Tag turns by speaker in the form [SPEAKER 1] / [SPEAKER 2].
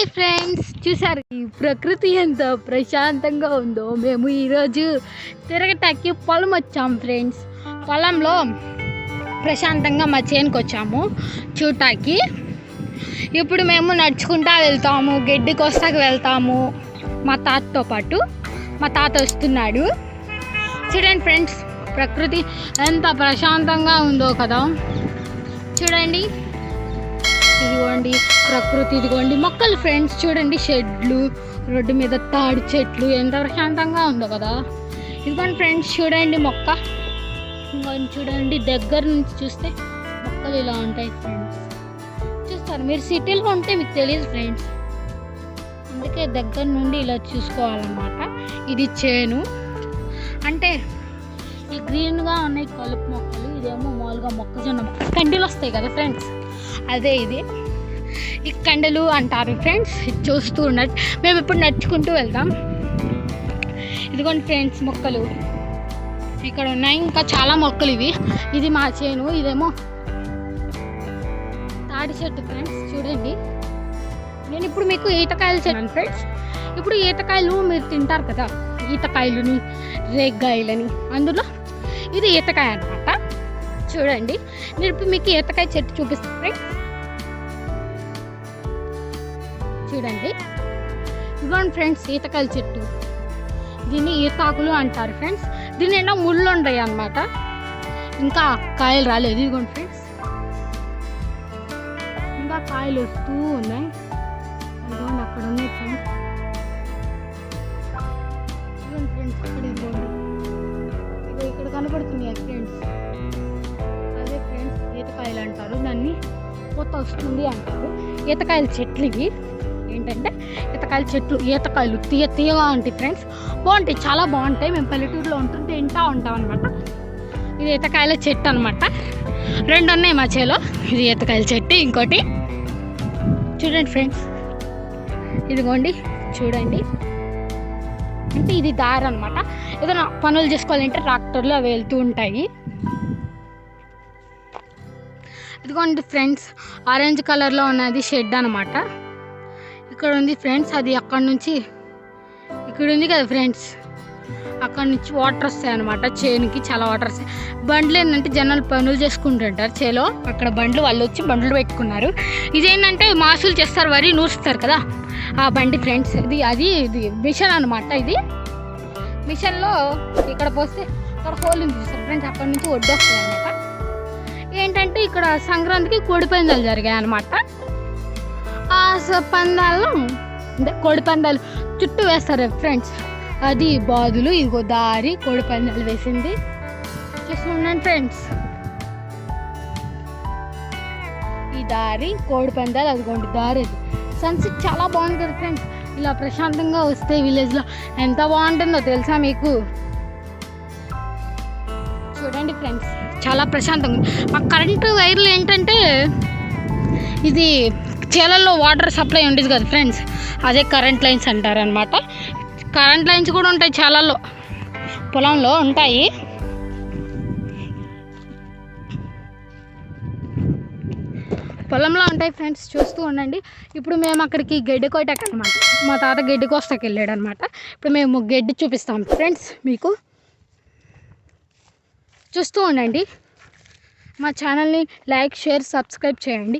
[SPEAKER 1] Hi friends చూసారు? ఈ ప్రకృతి ఎంత ప్రశాంతంగా ఉందో మేము ఈరోజు తిరగటానికి పొలం వచ్చాము ఫ్రెండ్స్. పొలంలో ప్రశాంతంగా మా చేనుకి వచ్చాము చూడటానికి. ఇప్పుడు మేము నడుచుకుంటా వెళ్తాము గడ్డి కోస్తాకి వెళ్తాము మా తాతతో పాటు. మా తాత వస్తున్నాడు. చూడండి ఫ్రెండ్స్ ప్రకృతి ఎంత ప్రశాంతంగా ఉందో కదా. చూడండి. ఇదిగోండి ప్రకృతి ఇదిగోండి మొక్కలు ఫ్రెండ్స్ చూడండి షెడ్లు రోడ్డు మీద తాడి చెట్లు ఎంత ప్రశాంతంగా ఉందో కదా. ఇదిగోండి ఫ్రెండ్స్ చూడండి మొక్క. ఇంకొని చూడండి దగ్గర నుంచి చూస్తే మొక్కలు ఇలా ఉంటాయి ఫ్రెండ్స్. చూస్తారు మీరు సిటీలో ఉంటే మీకు తెలియదు ఫ్రెండ్స్. అందుకే దగ్గర నుండి ఇలా చూసుకోవాలన్నమాట. ఇది చేను. అంటే ఈ గ్రీన్గా ఉన్నాయి కలుపు మొక్కలు ఇదేమో మామూలుగా మొక్కజొన్న మొక్క కండీలు వస్తాయి కదా ఫ్రెండ్స్. అదే ఇది. ఈ అంటారు ఫ్రెండ్స్ చూస్తూ ఉన్నట్టు. మేము ఇప్పుడు నడుచుకుంటూ వెళ్దాం. ఇదిగోండి ఫ్రెండ్స్ మొక్కలు. ఇక్కడ ఉన్నాయి. ఇంకా చాలా మొక్కలు ఇవి. ఇది మా చేను ఇదేమో తాడి చెట్టు ఫ్రెండ్స్ చూడండి. నేను ఇప్పుడు మీకు ఈతకాయలు చెప్పాను ఫ్రెండ్స్ ఇప్పుడు ఈతకాయలు మీరు తింటారు కదా. ఈతకాయలుని రేగ్గాయలని. అందులో ఇది ఈతకాయ అన్నమాట. చూడండి. నేను ఇప్పుడు మీకు ఈతకాయ చెట్టు చూపిస్తాను ఫ్రెండ్స్ చూడండి. ఇదిగోండి ఫ్రెండ్స్ ఈతకాయల చెట్టు. దీన్ని ఈతాకులు అంటారు ఫ్రెండ్స్. దీని నిండా ముళ్ళు ఉంటాయి అన్నమాట. ఇంకా కాయలు రాలేదు. ఇదిగోండి ఫ్రెండ్స్. ఇంకా కాయలు వస్తూ ఉన్నాయి. ఇదిగోండి అక్కడ ఉన్నాయి ఫ్రెండ్స్. ఇదిగోండి ఫ్రెండ్స్ ఇక్కడ ఇదిగోండి. ఇదిగో ఇక్కడ కనపడుతున్నాయి ఫ్రెండ్స్. అదే ఫ్రెండ్స్ ఈతకాయలు అంటారు. దాన్ని కొత్త వస్తుంది అంటారు. ఈతకాయల చెట్లు ఇవి. ఏంటంటే ఈతకాయల చెట్లు ఈతకాయలు తీయ తీయగా ఉంటాయి ఫ్రెండ్స్ బాగుంటాయి చాలా బాగుంటాయి. మేము పల్లెటూరులో ఉంటుంటే తింటా ఉంటాం అనమాట ఇది ఈతకాయల చెట్టు అనమాట రెండు ఉన్నాయి మా చేలో. ఇది ఈతకాయల చెట్టు ఇంకోటి. చూడండి ఫ్రెండ్స్ ఇదిగోండి చూడండి. అంటే ఇది దారి అనమాట ఏదైనా పనులు చేసుకోవాలంటే ట్రాక్టర్లు అవి వెళ్తూ ఉంటాయి. ఇదిగోండి ఫ్రెండ్స్ ఆరెంజ్ కలర్లో ఉన్నది షెడ్ అనమాట ఇక్కడ ఉంది ఫ్రెండ్స్ అది అక్కడ నుంచి ఇక్కడ ఉంది కదా ఫ్రెండ్స్. అక్కడ నుంచి వాటర్ వస్తాయి అనమాట చేనుకి చాలా వాటర్ వస్తాయి. బండ్లు ఏంటంటే జనాలు పనులు చేసుకుంటుంటారు చేలో. అక్కడ బండ్లు వాళ్ళు వచ్చి బండ్లు పెట్టుకున్నారు. ఇదేంటంటే మాసులు చేస్తారు వరి నూరుస్తారు కదా. ఆ బండి ఫ్రెండ్స్ ఇది అది ఇది మిషన్ అనమాట ఇది. మిషన్లో ఇక్కడ పోస్తే అక్కడ హోల్ ఉంది చూస్తారు ఫ్రెండ్స్ అక్కడ నుంచి ఒడ్డు వస్తుంది అనమాట ఏంటంటే ఇక్కడ సంక్రాంతికి కోడి పందాలు జరిగాయి అనమాట ఆ పందాల్లో అంటే కోడి పందాలు చుట్టూ వేస్తారు ఫ్రెండ్స్. అది బాదులు ఇదిగో దారి కోడి పందాలు వేసింది. చూస్తున్నాను ఫ్రెండ్స్. ఈ దారి కోడి పందాలు అదిగోండి దారి అది. సన్సెట్ చాలా బాగుంది కదా ఫ్రెండ్స్. ఇలా ప్రశాంతంగా వస్తే విలేజ్లో ఎంత బాగుంటుందో తెలుసా మీకు? చూడండి ఫ్రెండ్స్ చాలా ప్రశాంతంగా. ఉంది. మా కరెంటు వైర్లు ఏంటంటే ఇది చేలల్లో వాటర్ సప్లై ఉండేది కదా ఫ్రెండ్స్. అదే కరెంట్ లైన్స్ అంటారు అనమాట కరెంట్ లైన్స్ కూడా ఉంటాయి చేలల్లో పొలంలో ఉంటాయి. పొలంలో ఉంటాయి ఫ్రెండ్స్ చూస్తూ ఉండండి. ఇప్పుడు మేము అక్కడికి గడ్డి కోయటకు అనమాట మా తాత గడ్డి కోస్తాకి వెళ్ళాడు అనమాట ఇప్పుడు మేము గడ్డి చూపిస్తాం ఫ్రెండ్స్ మీకు. చూస్తూ ఉండండి. మా ఛానల్ని లైక్ షేర్ సబ్స్క్రైబ్ చేయండి.